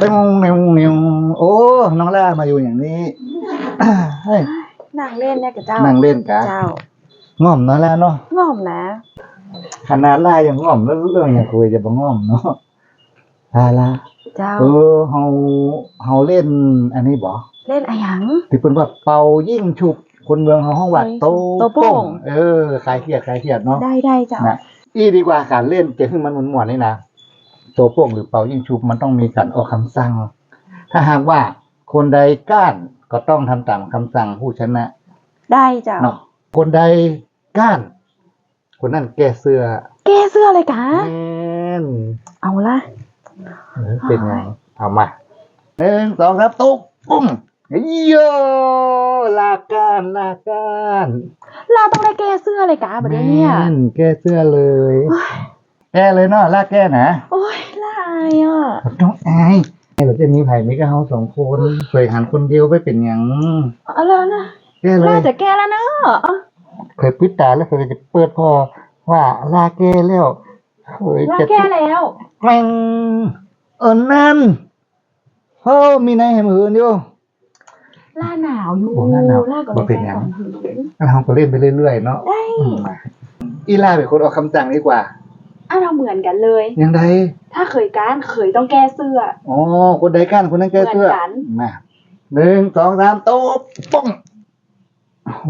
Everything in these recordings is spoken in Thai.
ไปงงเนวเนวโอ้ น้องล่ามาอยู่อย่างนี้เฮ้ยนางเล่นเนี่ยกับเจ้านั่งเล่นกะเจ้าง่อมเนาะล่าเนาะง่อมนะขนาดล่ายังง่อมแล้วเรื่องอย่างคุยจะบ่ง่อมเนาะล่าล่าเจ้าเออเฮาเฮาเล่น อันนี้บ่เล่นอะไรหยังที่เพิ่นว่าเป่ายิ่งฉุบคนเมืองเฮาห้องว่าโตโตโป้งเออคลายเครียดคลายเครียดเนาะได้ได้เจ้าอีดีกว่าการเล่นจะให้มันหมวนนี่นะ โตโป้งหรือเป่ายิ่งฉุบมันต้องมีการออกคำสั่ง ถ้าหากว่าคนใดก้านก็ต้องทำตามคำสั่งผู้ชนะ ได้เจ้าเนาะคนใดก้าน คนนั้นแก้เสื้อ แก้เสื้อเลยกะแม่นเอาละเออเป็นไง เอามาหนึ่งสองครับตุ๊กปุ้มโยลาการลาการเราต้องได้แก้เสื้อเลยกะแบบเนี้ยแม่นแก้เสื้อเลย แก้เลยเนาะลากแก้นะโอ้ยลายอะต้องอายเราจะมีไผ่มีก็เฮาสองคนเคยหันคนเดียวไปเป็นหยังเอาแล้วนะแก้เลน่ายจะแก้แล้วนะเคยปิดตาแล้วเคยจะเปิดพอว่าลาแก้แล้วเคยลาจะแก้แล้ว แกร่งเออนั่นเฮ้มีในให้มืออยู่ลาหนาวอยู่โอ้หน้าหนาวลาก็บ่เลยเป็นแก้หยังก่อนหืนเราก็เล่นไปเรื่อยๆเนาะได้อืมอีลาเป็นคนออกคำสั่งดีกว่า อะเราเหมือนกันเลย ยังไงถ้าเคยการเคยต้องแก้เสื้ออ๋อคนใดกั้นคนนั้นแก้เสื้อเหมือนกันมาหนึ่งสองสามโต๊ะป้องโอ้โห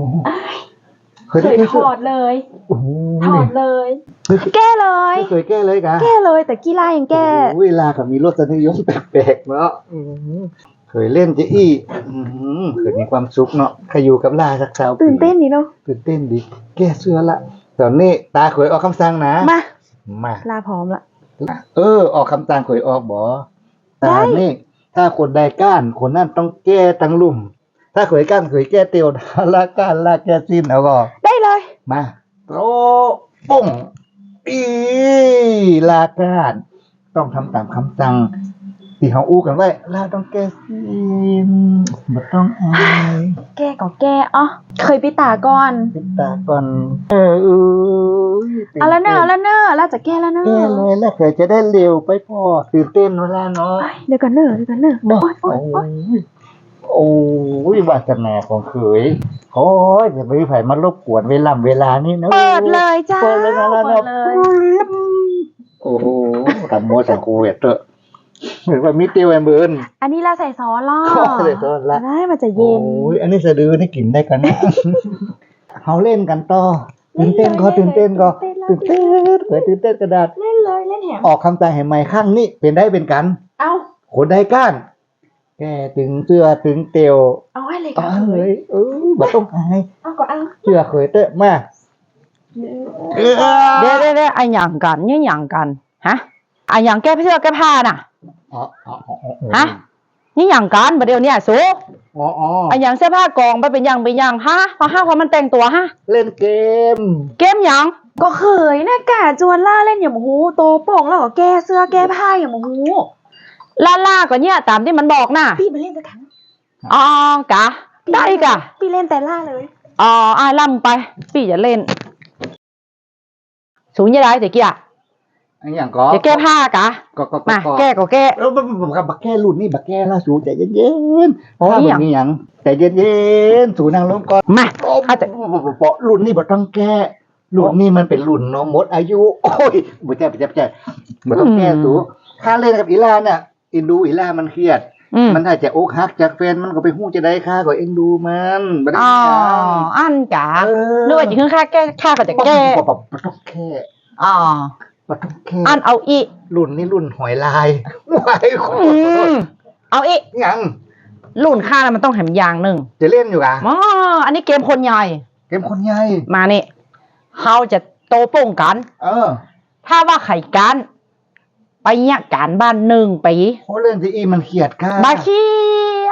เคยเคได้ยแก้ถเสื้ออดเลยโอ้โหถอดเลยนี่แก้เลยไม่เคยแก้เลยกะแก้เลยแต่กีฬายังแก้โอ้ยลากับมีรสนิยมแปลกๆเนาะอื้อหือเคยเล่นจะอี้อื้อหือเคยมีความสุขเนาะใครอยู่กับลาสักสาวปีตื่นเต้นนี่เนาะตื่นเต้นดิแก้เสื้อละตอนนี้ตาเคยออกคำสั่งนะมา มาลาพร้อมละเออ ออกคำสั่งเคยออกบ่ได้ตานี่ ถ้าคนใดก้านคนนั้นต้องแก้ทั้งลุ่ม ถ้าเคยก้านเคยแก้เตียวลาก้านลาแก้สิ้นเอาก็ ได้เลย มาโตป้งอีลาก้าน ต้องทำตามคำสั่ง ที่เขาอู้กันไว้ลาต้องแก้สิ้นบ่ต้องอายแก้ก็แก้อ๋อเคยปิดตาก่อนปิดตาก่อน เออเออเอาละเนอะเอาละเนอะลาจะแก้แล้วเนอะแก้เลยแล้วเคยจะได้เร็วไปพอตื่นเต้นเวลาเนาะเอ้ยเดี๋ยวกันเนอะเดี๋ยวกันเนอะเนาะโอ๊ยโอ๊ยโอ๊ยโอ้ยวาสนาของเขยโอ้ยจะไม่มีไผมารบกวนเวลาเวลานี่นะเปิดเลยจ้าเปิดเลยนะแล้วเปินะดเลยโอ้โหทำโมสังกูเวทเตอะ เหมือนว่ามีเตียวแอมเบิร์นอันนี้ลาใส่ซอสล่อใส่ซอสละได้มันจะเย็นโอ้ยอันนี้สะดือนี่กินได้กันนะเขาเล่นกันต่อตื่นเต้นก็ตื่นเต้นก็ตื่นเต้นเคยตื่นเต้นกระดาษเล่นเลยเล่นแหมออกคำสั่งให้ใหม่ข้างนี้เป็นได้เป็นกัน เอาคนใดก้านแกตึงเสื้อตึงเตียวเอาไว้เลยก็ค่ะเลเคยยเออบ่ต้องอายเอาก็เอาเชื่อเคยเตอะมาเออเดี๋ยวเดี๋ยวเดี๋ยวไอ้หยังกันเนี่ยหยังกันฮะไอ้หยังแก้เสื้อแก้ผ้าน่ะ อ๋ออ๋ออ๋ออ๋อฮะนี่หยังกันประเดี๋ยวเนี้สูอ๋ออ๋อไอ้หยังเสื้อผ้ากองไปเป็นหยังเป็นหยังฮะพอห้าพอมันแต่งตัวฮะ เล่นเกม เกมหยังก็เคยนะกะจวนล่าเล่นอย่างหูโตโป่งแล้วก็แก้เสื้อแก้ผ้าอย่างหูล่าล่าก็เนี่ยตามที่มันบอกน่ะพี่ไปเล่นสักครั้งอ๋อกะได้กะพี่เล่นแต่ล่าเลยอ๋อไอ้ายล่ำไป พี่จะเล่น สูงยังไงเดี๋ยวกี้อะ อันอย่างก็จะแก้ผ้ากะก็ก็มาก็แก้ก็แก้เออบักบักบักแก้รุ่นนี่บักแก้ล่าสูใจเย็นๆเพราะว่านี่มัหยังนมีหยังใจเย็นๆสูนั่งลงก่อนมาโอ้อาจจะปะรุ่นนี่บ่ต้องแก้รุ่นนี่มันเป็นรุ่นเน้องมดอายุ โอ้ยบ่ใช่บ่ใช่บ่ใช่บ่ต้องแก้สูค่าเล่นกับอีลาน่ะอินดูอีลามันเครียดอืมมันถ้าจะอกหักจากแฟนมันก็ไปหู้จะได้ค่าก็เอ็นดูมันบ่ได้อ๋อหยังอันกะเออนึกว่าจะขึ้นค่าแก้ค่าก็จะแก้ปะปะปะต้องแค่อ๋อ ปะต้องแค่อันเอาอีกรุ่นนี่รุ่นหอยลายว้ายขออืโทษมเอาอีกยังรุ่นค่าแล้วมันต้องแถมอย่างหนึ่งจะเล่นอยู่อะอ๋ออันนี้เกมคนใหญ่ เกมคนใหญ่มานี่เขาจะโตโป่งกัน เออถ้าว่าไข่กัน ไปเนี่ยการบ้านหนึ่งปีเขาเล่นซีอีมันเขียดค่าบาขี้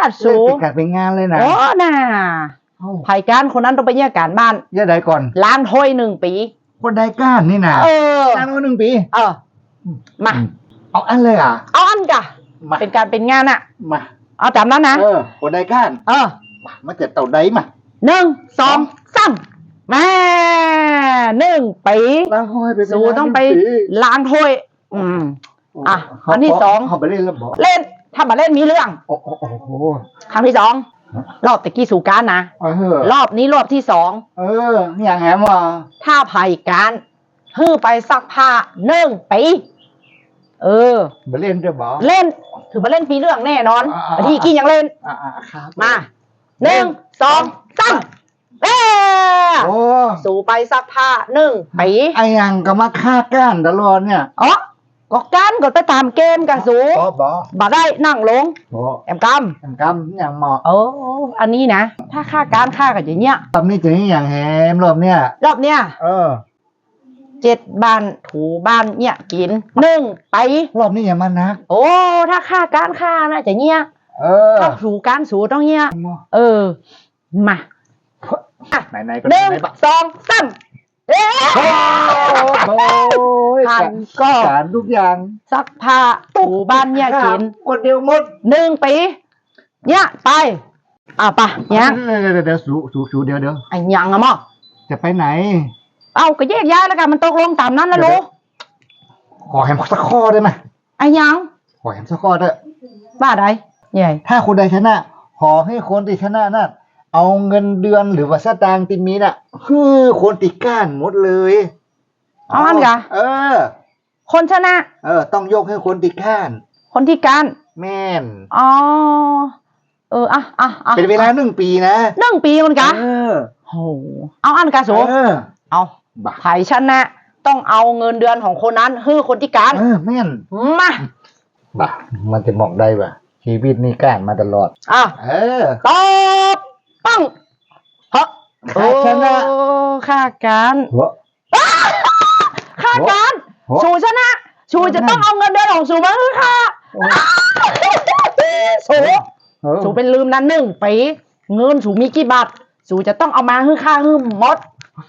อัดเล่สูนติดกันเป็นงานเลยนะโอ้น่ะเอ้าไผ่กันคนนั้นต้องไปเนี่ยการบ้าน อย่าได้ก่อนล้างถ้วยหนึ่งปี คนใดก้านนี่นะเออก้านมาหนึ่งปี เออ มา เอาอันเลยอะ เอาอันกะมาเป็นการเป็นงานอะมา เอาจำนั้นนะ เออคนใดก้าน เออ มามาจะเต่าใดมาหนึ่งสองสามแม่หนึ่งปีแล้วห้อยไปเป็นสูงานต้องไปหนึ่ปีล้างถ้วย อืมอะเขาอันที่สองเขาไปเล่นแล้วบอกเล่นถ้ามาเล่นมีเรื่อง โอ้โอ้โอ้โหครั้งที่สอง รอบตะกี้สู่การนะเออรอบนี้รอบที่สองเอออย่างแหมว่ะถ้าภัยการฮื้อไปซักผ้าเนื่งปีเออมาเล่นด้วยบ่เล่น ถือมาเล่นปีเรื่องแน่นอนอ่าๆบางทีกินยังเล่นอ่าอ่าครับมาหนึ่งสองสามเอ้โอ้สู่ไปซักผ้าหนึ่งปีไอ้ยังก็มาฆ่าก้านตลอดเนี่ยอ๋อ ก็การกดไปตามเกมกันสูบ่บ่บ่ได้นั่งลงบ่แอมกแอมกำอย่างเหมาะำโอ้อันนี้นะ ถ้าค่าการค่ากันอย่างเงี้ยรอบนี้จะนี่อย่างแหมรอบเนี่ยรอบเนี้ยเออเจ็ดบ้านถูบ้านเนี่ยกินหนึ่งไปรอบนี้อย่ามานักโอ้ถ้าค่าการค่าน่าจะเงี้ยเออถ้าสูการสูต้องเงี้ยเออมาอะไหนไหนๆก็หนึ่งไหนๆปะสองสามเอ๊ะโอ้ยผ่านก็การทุกอย่างซักผ้าถูบ้านเนี่ยกินคนเดียวหมดหนึ่งปีเนี่ยไปอะไปะเนี่ยเดี๋ยวเดี๋ยวเดี๋ยวสูสูสูเดี๋ยวเดี๋ยวไอ้ยังอะมอจะไปไหน เอาก็แยกย้ายแล้วกันมันตกลงตามนั้นแล้วเดี๋ลูยวขอแฮมสักข้อได้ไหมไอ้ยังขอแฮมสักข้อเถอะบ้าใดใหญ่ถ้าคนใดชนะขอให้คนที่ชนะนั่นเอาเงินเดือนหรือว่าสตางค์ที่มีน่ะคือคนติก้านหมดเลย เอาอันกะเออ คนชนะ เออ ต้องยกให้คนติก้าน คนที่การแม่น อ๋อเอออะอะอะเป็นเวลาหนึ่งปีนะหนึ่งปีมันกะเออโหเอาอันกะสูเออ เอาบ้าไผ่ชนะ ต้องเอาเงินเดือนของคนนั้นฮื้อคนที่การเออแม่นมาบ้ามันจะบอกได้ป่ะชีวิตนี่ก้านมาตลอดอะเออตอบปังเฮ้ข้าชนะโอ้ค่าการหัว ค่าการโอ้สูชนะสูจะต้องเอาเงินเดือนของสูมาฮื้อค่ะโอ้สูเออสูเป็นลืมนั้นหนึ่งปีเงินสูมีกี่บาทสูจะต้องเอามาฮื้อค่าฮื้อหมด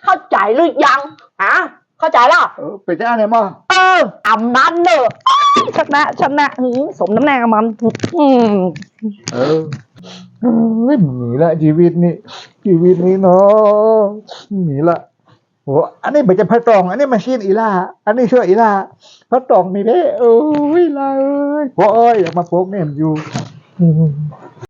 เข้าใจหรือยังอะเข้าใจแล้วเออไปจ้าเนี่ยมั้งเอออำนั้นเนอะอ้ายชนะชนะหือสมน้ำแน่มันอืมเออเอ้ยหนีละชีวิตนี้ชีวิตนี้เนาะหนีละโอ้อันนี้ไม่ใช่พระตอง อันนี้มาชีนอีล่า อันนี้ช่วยอีล่าพระตองมีเพ่โอ้ยลาเอ้ยโอ้ยอยากมาโพกเนี่ยมอยู่อื